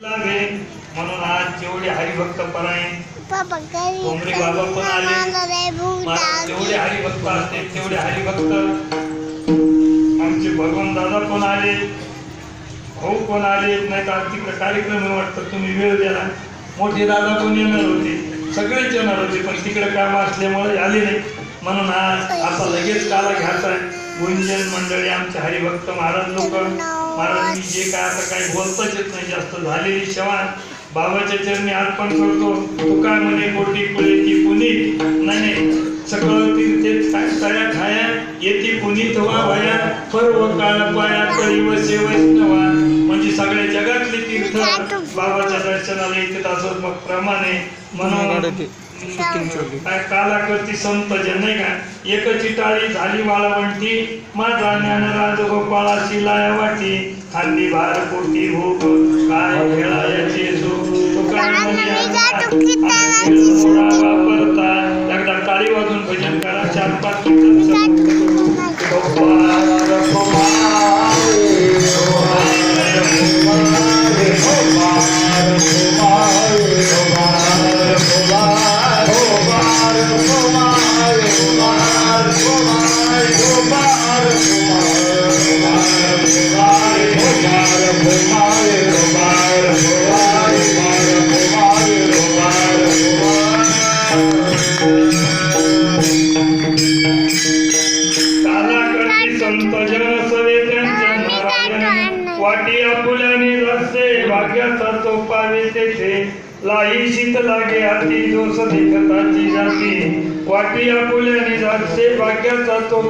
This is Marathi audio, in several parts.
म्हणून आज जेवढे हरिभक्त पप्पा घरी कोंबडी बाबा पण आले. जेवढे. हरिभक्त असते तेवढे हरिभक्त. आमचे भगवान दादा पण आले भाऊ पण आले नाही तर तिकडे कार्यक्रम आहे वाटतं तुम्ही वेळ द्याला मोठे दादा पण येणार होते सगळेच येणार होते पण तिकडे काम असल्यामुळे आले नाही. म्हणून आज असा लगेच काला घ्यायचा गुंजन मंडळी आमचे हरिभक्त महाराज लोक. महाराज मी जे काय आता काही बोलताच येत नाही जास्त झालेली सेवा बाबाच्या चरणी अर्पण करतो. तू काय म्हणे कोटी कुळेती पुनीत नाही नाही. सगळं तीर्थे तया खाया? येती पुनीत व्हा भया पर्व काळ पाया तरी वसे वैष्णवा. म्हणजे सगळ्या जगातले तीर्थ बाबाच्या दर्शनाला येते असं मग प्रमाणे. म्हणून काय काला करती संत जन नाही का एकची टाळी झाली वाळवंटी माझा ज्ञान राज गोपाळाची लाया वाटी खाल्ली भार पोटी भोग काय खेळायचे सो तो काय म्हणे आता खेळ थोडा वापरता एकदा टाळी वाजून भजन करा चार पाच आपुल्याने रस्ते भाग्याचा तो तेथे लाई शीत लागे हाती दोष देखताची जाती. वाटी आपुल्याने रस्ते भाग्याचा तो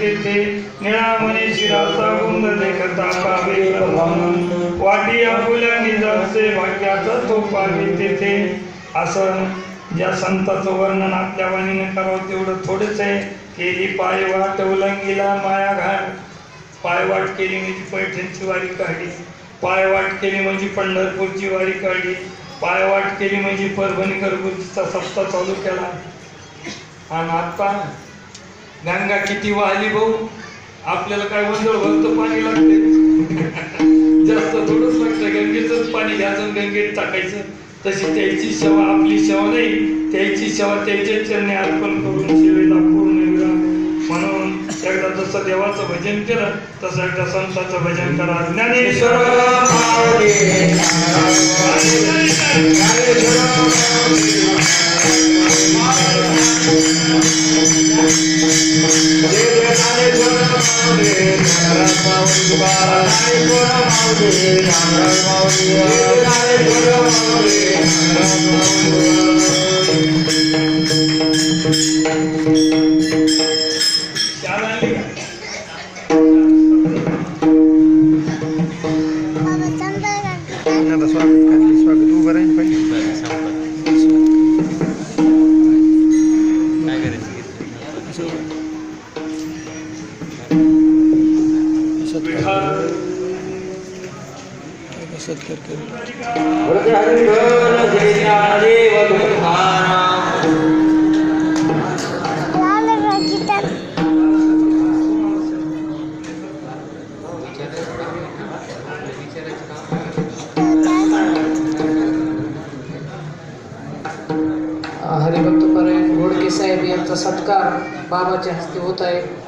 तेथे निळा शिराचा गुंद देखता पावे. प्रधान वाटी आपुल्याने रस्ते भाग्याचा तो तेथे असं ज्या संताचं वर्णन आपल्या वाणीने करावं तेवढं थोडेच आहे. केली पाय वाट उलंगीला माया घाट पायवाट केली म्हणजे पैठणची वारी काढली. पायवाट केली म्हणजे पंढरपूरची वारी काढली. पायवाट केली म्हणजे परभणी घरगुतीचा सप्ताह चालू केला. आणि आता गंगा किती वाहली भाऊ? आपल्याला काय वंजळ भरतं पाणी लागते जास्त थोडंच लागतं गंगेचंच पाणी घ्यायचं गंगेत टाकायचं. तशी त्याची सेवा आपली सेवा नाही. त्याची सेवा त्याच्या चरणी अर्पण करून सेवेला जसं देवाचं भजन केलं तसं एकदा संताचं भजन करा. ज्ञानेश्वर सत्कार कर हरिभक्त परायण घोडके साहेब यांचा सत्कार बाबाच्या हस्ते होत आहे.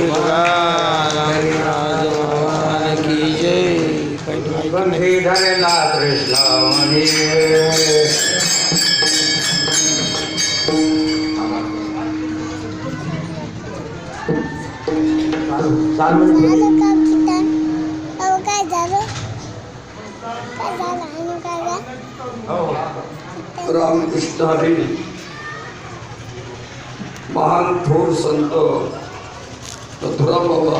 बाबा भगवान की जय काही झालं का कीर्तन बाबा काय झालं काय झालं आणि काय झालं रामकृष्ण हरी महान थोर संत मथुरा बाबा